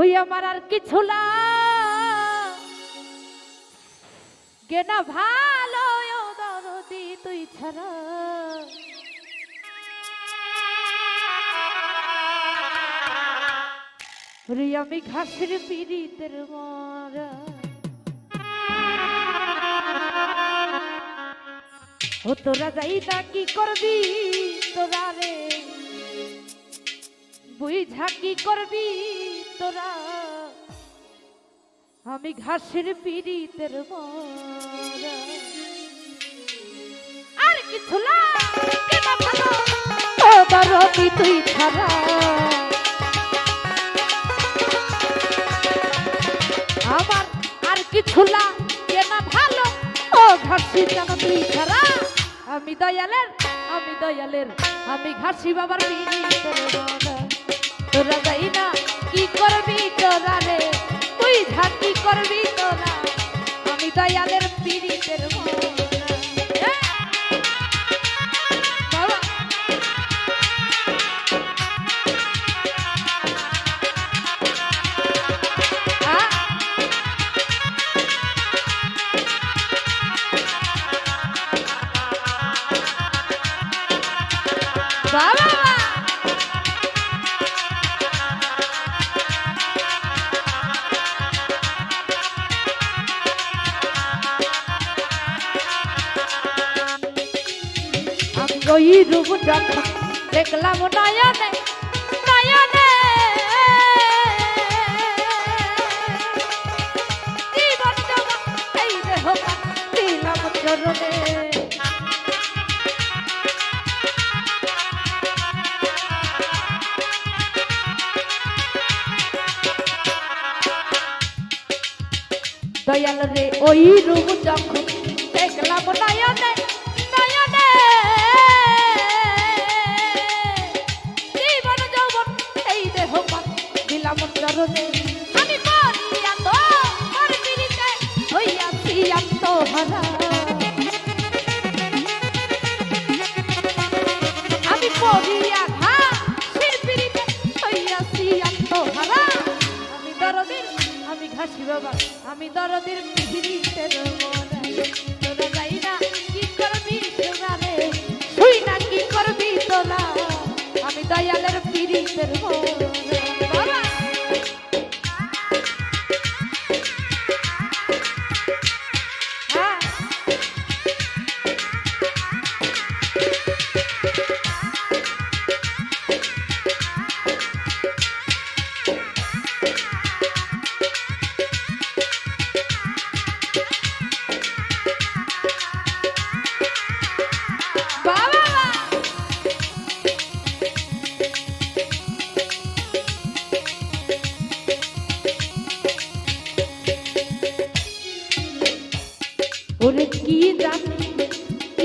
ওই আমার আর কিছু না। গেনা ভালো দরদি তুই ছাড়া। রে আমি ঘাসের পিড়িতের মরা। ও তোরা যাই না কি করবি তোরা রে? বুঝা কি করবি? তোরা আমি ঘাসের পিড়িতের আর কিছু দরদি তুই আমার আর কিছু না ভালো? ও ঘাসি যেন তুই ছাড়া? আমি দয়ালের আমি দয়ালের, আমি ঘাসি বাবার তোরা যাই না ওই রূপ যখন দেখলাম নয়নে নয়নে। জীবন এই দেহ দিলাম চরণে দয়াল রে ওই রূপ যখন দেখলাম নয়নে নয়নে। জীবন যৌবন এই দেহ দিলাম চরণে। আমি বাবা আমি দরদের পিড়িতের তোরা যাই না, কি করবি তোরা তুই না, কি করবি তোলা আমি দয়ালের পিড়িতের মনে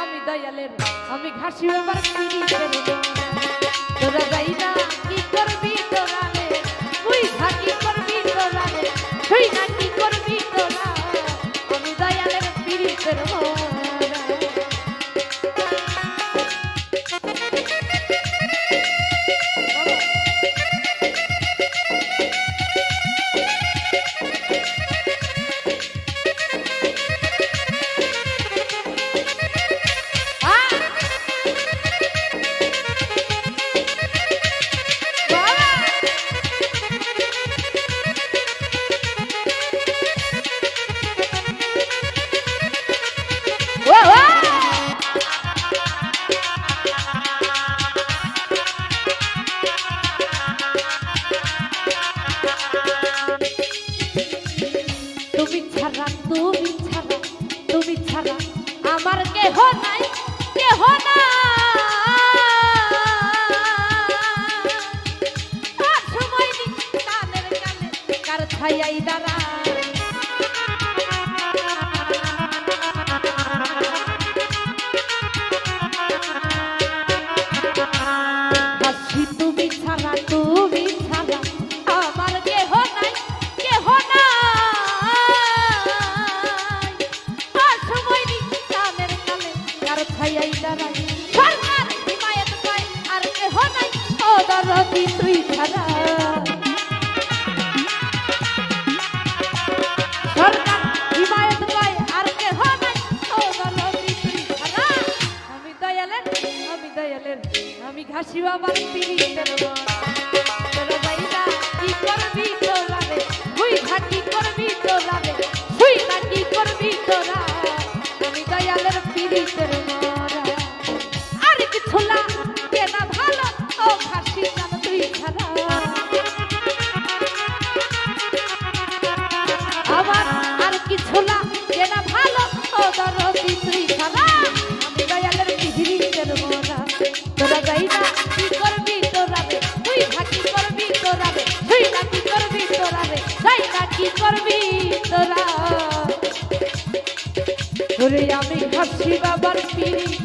আমি দয়ালের আমি ঘাসি বাবার তোরা যাই না কি করবি তোরা তুই থাকি করবি তোরা তুই না কি করবি তোরা। আমি দয়ালের পিড়ি মোরা ছায়াই দাঁড়ায় হাসি তুমি ছাড়া তুমি ছাড়া আমার কেহ নাই কেহ নাই। সময় নেই কানের কানে কার ছায়াই দাঁড়ায় সরকার হিমায়ত পায়, আর কেহ নাই। ও দরদি, তুই ছাড়া। ঘাসি করবি তোরা রে তুই ঘাটি করবি তোরা রে তুই না করবি তোরা ওরে আমি হাসি বাবার পিড়ি।